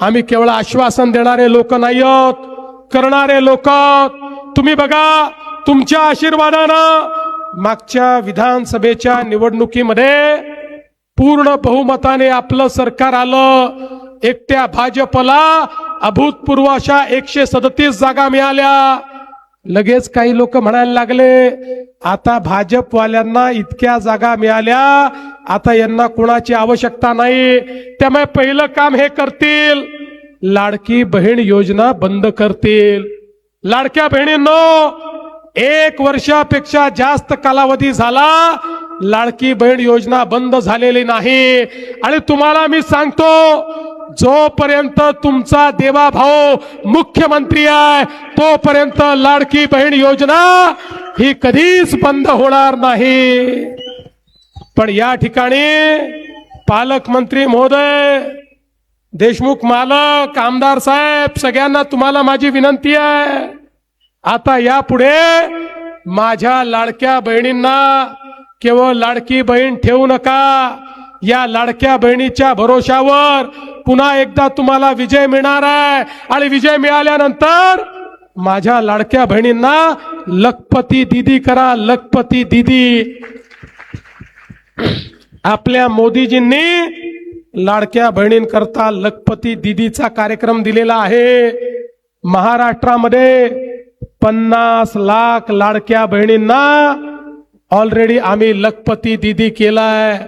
आम्ही केवळ आश्वासन देणारे लोक नाही आहोत करणारे लोक तुम्ही बघा तुमच्या आशीर्वादानं मागच्या विधानसभेच्या निवडणुकीमध्ये पूर्ण बहुमताने आपलं सरकार आलं. एकट्या भाजपला अभूतपूर्व अशा एकशे सदतीस जागा मिळाल्या. लगेच काही लोक म्हणायला लागले आता भाजपवाल्यांना इतक्या जागा मिळाल्या आता यांना कोणाची आवश्यकता नाही. त्यामुळे पहिलं काम हे करतील. लाडकी बहीण योजना बंद करतील. लाडक्या बहिणींनो एक वर्षापेक्षा जास्त कालावधी झाला लाडकी बहीण योजना बंद झालेली नाही. आणि तुम्हाला मी सांगतो जोपर्यंत तुमचा देवा भाऊ मुख्यमंत्री आहे तोपर्यंत लाडकी बहीण योजना ही कधीच बंद होणार नाही. पण या ठिकाणी पालकमंत्री महोदय देशमुख मालक आमदार साहेब सगळ्यांना तुम्हाला माझी विनंती आहे. आता यापुढे माझ्या लाडक्या बहिणींना केवळ लाडकी बहीण ठेवू नका. या लाडक्या बहिणीच्या भरोशावर पुन्हा एकदा तुम्हाला विजय मिळणार आहे. आणि विजय मिळाल्यानंतर माझ्या लाडक्या बहिणींना लखपती दिदी करा लखपती दिदी. आपल्या मोदीजींनी लाडक्या बहिणींकरता लखपती दिदीचा कार्यक्रम दिलेला आहे. महाराष्ट्रामध्ये पन्नास लाख लाडक्या बहिणींना ऑलरेडी आम्ही लखपती दिदी केलाय.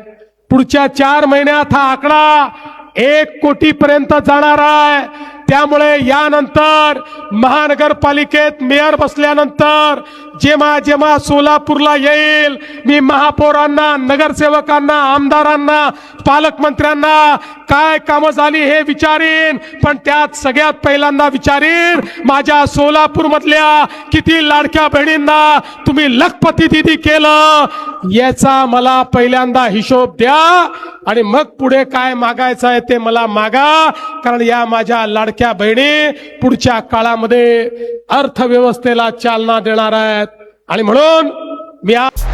पुढच्या चार महिन्यात हा आकडा एक कोटी पर्यंत जाणार आहे. त्यामुळे यानंतर महानगरपालिकेत मेयर बसल्यानंतर जेव्हा जेव्हा सोलापूरला येईल मी महापौरांना नगरसेवकांना आमदारांना पालकमंत्र्यांना काय कामं झाली हे विचारीन पण त्यात सगळ्यात पहिल्यांदा विचारीन माझ्या सोलापूरमधल्या किती लाडक्या बहिणींना तुम्ही लखपती दिदी केलं याचा मला पहिल्यांदा हिशोब द्या आणि मग पुढे काय मागायचं आहे ते मला मागा कारण या माझ्या लाडक्या बहिणी पुढच्या काळामध्ये अर्थव्यवस्थेला चालना देणार आहेत. आणि म्हणून मी आज